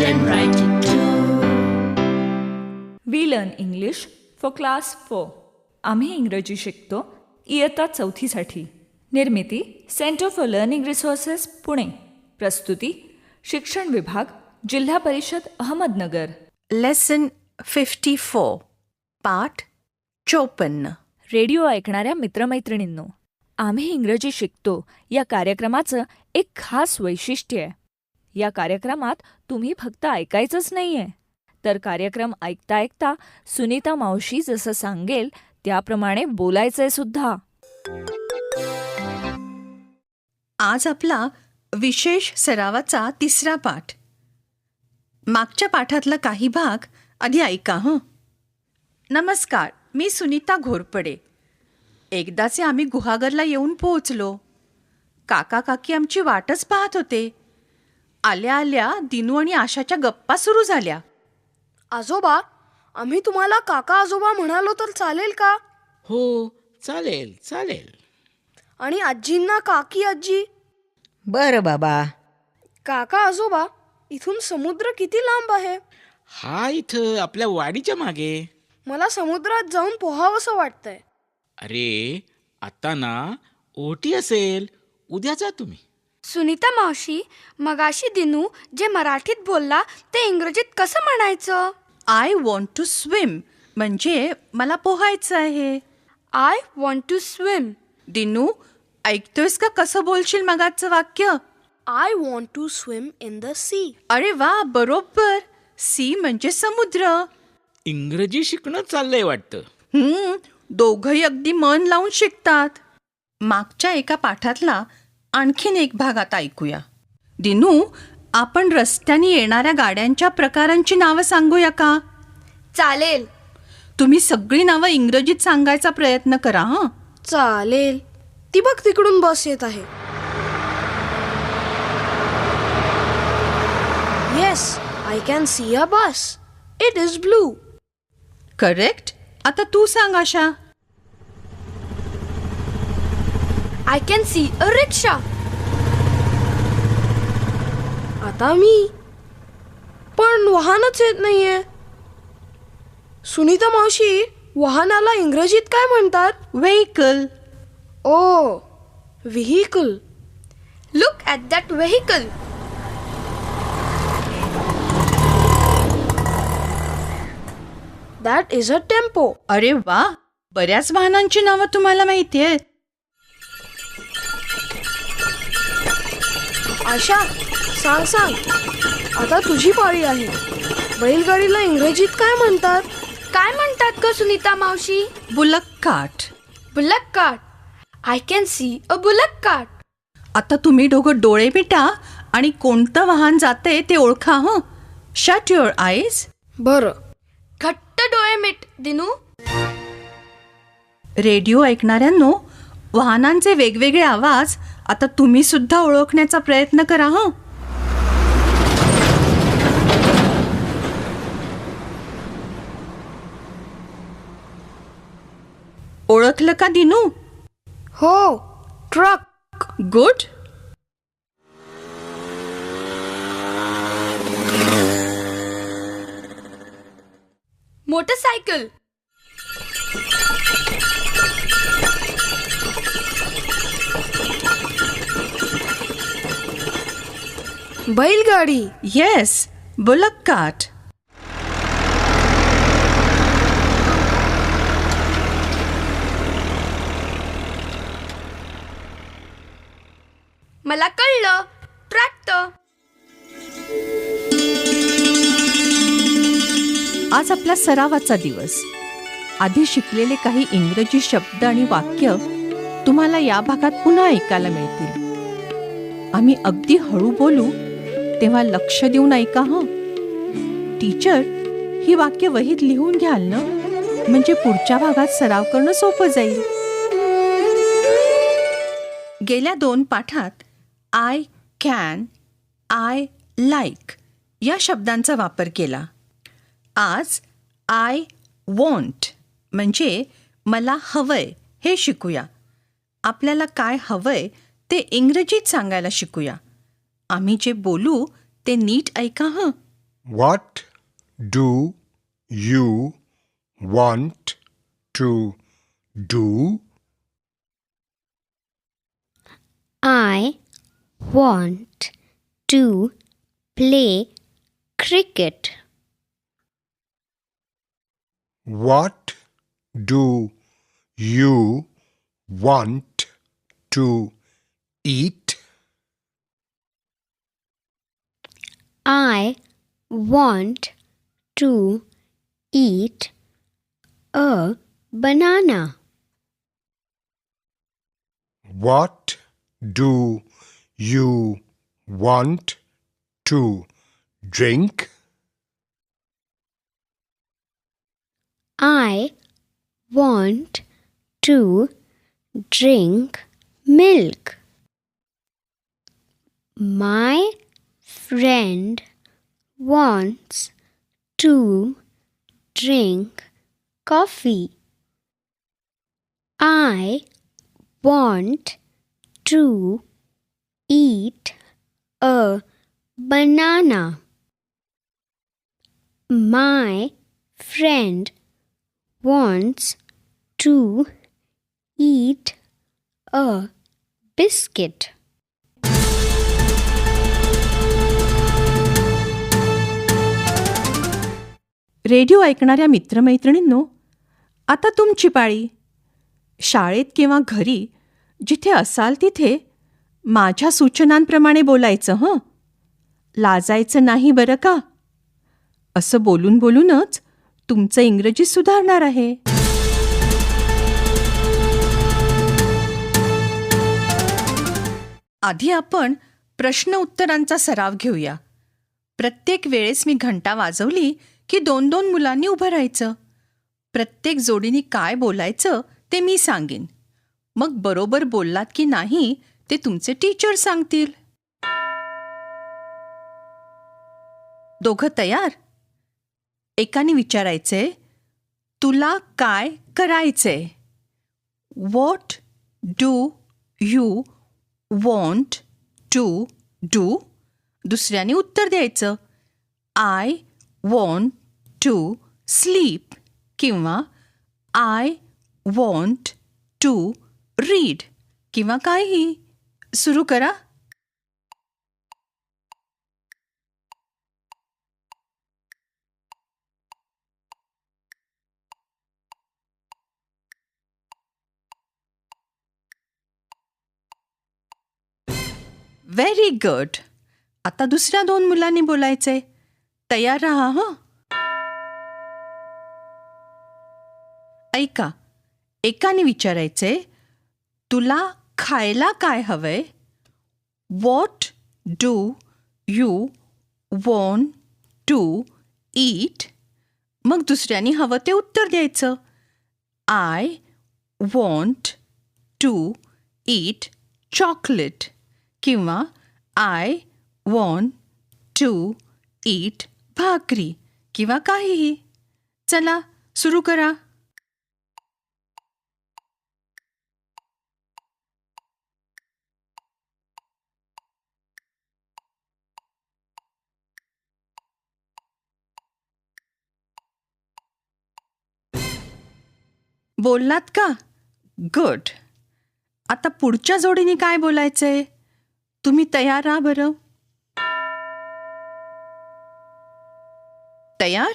Read and write it too. We learn English for class four आम्ही इंग्रजी शिकतो. इयत्ता चौथीसाठी. निर्मिती centre for learning resources Pune. प्रस्तुती शिक्षण विभाग जिल्हा परिषद अहमदनगर. लेसन फिफ्टी फोर पाठ चोपन्न. रेडिओ ऐकणाऱ्या मित्रमैत्रिणींनो आम्ही इंग्रजी शिकतो. या कार्यक्रमाचं एक खास वैशिष्ट्य आहे. या कार्यक्रमात तुम्ही फक्त ऐकायचंच नाही आहे तर कार्यक्रम ऐकता ऐकता सुनीता मावशी जसं सांगेल त्याप्रमाणे बोलायचंय सुद्धा. आज आपला विशेष सरावाचा तिसरा पाठ. मागच्या पाठातला काही भाग आधी ऐका हं. नमस्कार मी सुनीता घोरपडे. एकदाचे आम्ही गुहागरला येऊन पोहोचलो. काका काकी आमची वाटच पाहत होते. आल्या आल्या दिनू आणि आशाच्या गप्पा सुरू झाल्या. आजोबा आम्ही तुम्हाला काका आजोबा म्हणालो तर चालेल का? हो चालेल चालेल. आणि आजींना काकी आजी? बरं बाबा. काका आजोबा इथून समुद्र किती लांब आहे? हा इथं आपल्या वाडीच्या मागे. मला समुद्रात जाऊन पोहावंसं वाटतंय. अरे आता ना ओटी असेल उद्या जा तुम्ही. सुनीता मावशी मगाशी दिनू जे मराठीत बोलला ते इंग्रजीत कसं म्हणायचं? आय वॉन्ट टू स्विम म्हणजे मला पोहायचं आहे. I want to swim Dinu ऐकतोयस का कसं बोलशील मगाचं वाक्य? I want to swim in the sea अरे वा बरोबर. सी म्हणजे समुद्र. इंग्रजी शिकणं चाललंय वाटतं. हम्म दोघंही अगदी मन लावून शिकतात. मागच्या एका पाठातला आणखीन एक भाग आता ऐकूया. दिनू आपण रस्त्याने येणाऱ्या गाड्यांच्या प्रकारांची नावं सांगूया का? चालेल. तुम्ही सगळी नावं इंग्रजीत सांगायचा प्रयत्न करा हं? चालेल. ती बघ तिकडून बस येत आहे. Yes I can see a bus it is blue correct आता तू सांग Asha. I can see a rickshaw आता मी. पण वाहनच येत नाहीये. सुनीता मावशी वाहनाला इंग्रजीत काय म्हणतात? Vehicle oh vehicle look at that vehicle that is a tempo अरे वा बऱ्याच वाहनांची नावं तुम्हाला माहिती आहेत आशा सांग सांग. आता तुझी पाळी आहे. बैलगाडीला इंग्रजीत काय म्हणतात? काय म्हणतात ग सुनीता मावशी? Bullock cart bullock cart I can see a bullock cart आता तुम्ही दोघं डोळे मिटा आणि कोणतं वाहन जाते ते ओळखा हं? शट युअर आईज बरं. घट्ट डोळे मीठ दिनू. रेडिओ ऐकणाऱ्यांनो वाहनांचे वेगवेगळे आवाज आता तुम्ही सुद्धा ओळखण्याचा प्रयत्न करा हं? ओळखलं का दिनू? हो ट्रक. गुड. मोटरसायकल. बैलगाडी. येस बुलक काठ मला कळलं. ट्रॅक्टर आज आपला सरावाचा दिवस. आधी शिकलेले काही इंग्रजी शब्द आणि वाक्य तुम्हाला या भागात पुन्हा ऐकायला मिळतील. आम्ही अगदी हळू बोलू तेव्हा लक्ष देऊन ऐका हं. टीचर ही वाक्य वहीत लिहून घ्याल ना? म्हणजे पुढच्या भागात सराव करणं सोपं जाईल. गेल्या दोन पाठात आय कॅन आय लाईक या शब्दांचा वापर केला. आज आय वॉन्ट म्हणजे मला हवंय हे शिकूया. आपल्याला काय हवंय ते इंग्रजीत सांगायला शिकूया. आम्ही जे बोलू ते नीट ऐका हं? What do you want to do I want to play cricket what do you want to eat I want to eat a banana. What do you want to drink? I want to drink milk. My friend wants to drink coffee. I want to eat a banana. My friend wants to eat a biscuit. Radio ऐकणाऱ्या मित्रमैत्रिणींनो आता तुमची पाळी. शाळेत किंवा घरी जिथे असाल तिथे माझ्या सूचनांप्रमाणे बोलायचं हं? लाजायचं नाही बरं का? असं बोलून बोलूनच तुमचं इंग्रजी सुधारणार आहे. आधी आपण प्रश्न उत्तरांचा सराव घेऊया. प्रत्येक वेळेस मी घंटा वाजवली की दोन दोन मुलांनी उभं राहायचं. प्रत्येक जोडीने काय बोलायचं ते मी सांगेन. मग बरोबर बोललात की नाही ते तुमचे टीचर सांगतील. दोघं तयार? एकाने विचारायचे तुला काय करायचंय? What do you want to do दुसऱ्याने उत्तर द्यायचं आय वॉन्ट टू स्लीप किंवा आय वॉन्ट टू रीड किंवा काहीही. सुरू करा. व्हेरी गुड आता दुसऱ्या दोन मुलांनी बोलायचे तयार राहा हं? ऐका एकाने विचारायचे तुला खायला काय हवंय? What do you want to eat मग दुसऱ्याने हवं ते उत्तर द्यायचं. I want to eat chocolate किंवा I want to eat bhakri. किंवा काहीही. चला सुरू करा. बोललात का? गुड आता पुढच्या जोडीने काय बोलायचंय? तुम्ही तयार राहा बरं. तयार?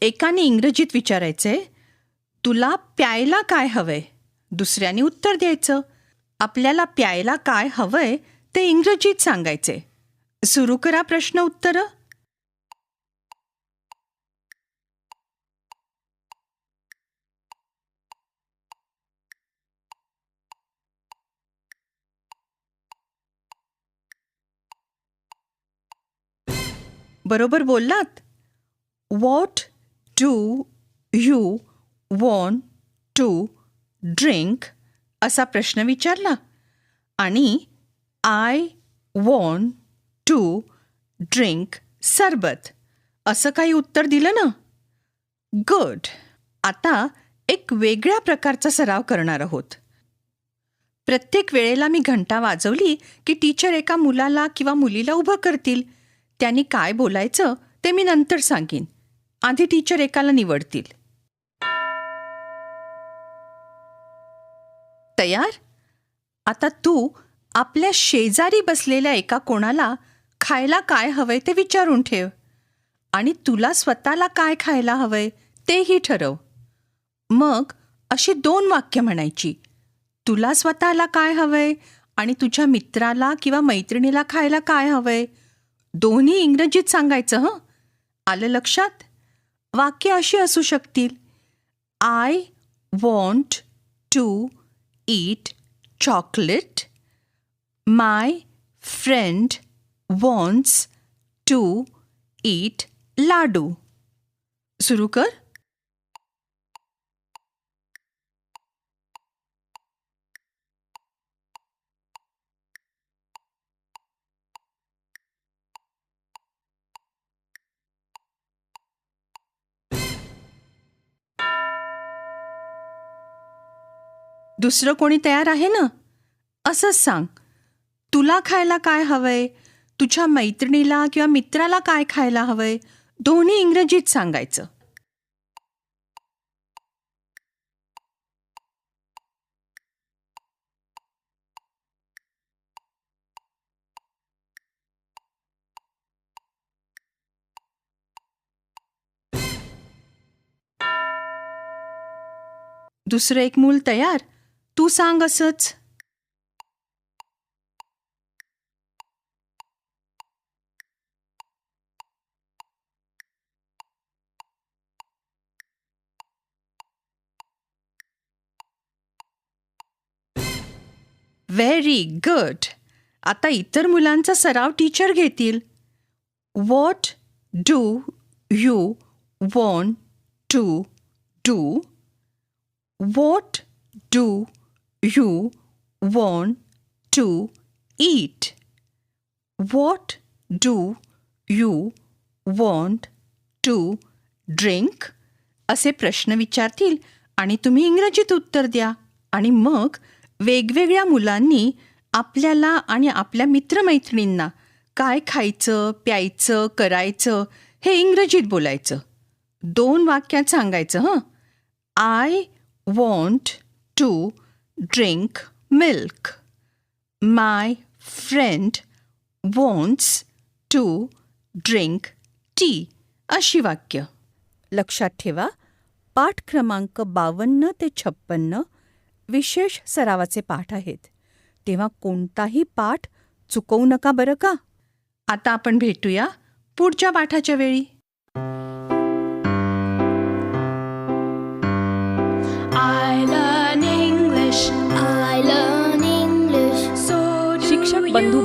एकाने इंग्रजीत विचारायचे तुला प्यायला काय हवंय? दुसऱ्याने उत्तर द्यायचं. आपल्याला प्यायला काय हवंय ते इंग्रजीत सांगायचे सुरू करा प्रश्न उत्तरं. बरोबर बोललात? What do you want to drink असा प्रश्न विचारला. आणि आय वॉन टू ड्रिंक सरबत. असं काही उत्तर दिलं ना? गुड आता एक वेगळ्या प्रकारचा सराव करणार आहोत. प्रत्येक वेळेला मी घंटा वाजवली की टीचर एका मुलाला किंवा मुलीला उभं करतील. त्यांनी काय बोलायचं ते मी नंतर सांगेन. आधी टीचर एकाला निवडतील. तयार? आता तू आपल्या शेजारी बसलेल्या एका कोणाला खायला काय हवंय ते विचारून ठेव. आणि तुला स्वतःला काय खायला हवंय तेही ठरव. मग अशी दोन वाक्य म्हणायची. तुला स्वतःला काय हवंय आणि तुझ्या मित्राला किंवा मैत्रिणीला खायला काय हवंय दोन्ही इंग्रजीत सांगायचं हं? आलं लक्षात? वाक्य अशी असू शकतील. I want to eat chocolate my friend wants to eat laddu. सुरू कर. दुसरं कोणी तयार आहे ना? असंच सांग. तुला खायला काय हवंय? तुझ्या मैत्रिणीला किंवा मित्राला काय खायला हवंय? दोन्ही इंग्रजीत सांगायचं. दुसरं एक मूल तयार? तू सांग असंच. व्हेरी गुड आता इतर मुलांचा सराव टीचर घेतील. What do you want to do what do you want to eat what do you want to drink असे प्रश्न विचारतील आणि तुम्ही इंग्रजीत उत्तर द्या. आणि मग वेगवेगळ्या मुलांनी आपल्याला आणि आपल्या मित्रमैत्रिणींना काय खायचं प्यायचं करायचं हे इंग्रजीत बोलायचं. दोन वाक्यात सांगायचं हं. I want to drink milk my friend wants to drink tea अशी वाक्य. लक्षात ठेवा पाठ क्रमांक बावन्न ते छप्पन्न विशेष सरावाचे पाठ आहेत. तेव्हा कोणताही पाठ चुकवू नका बरं का? आता आपण भेटूया पुढच्या पाठाच्या वेळी. I learn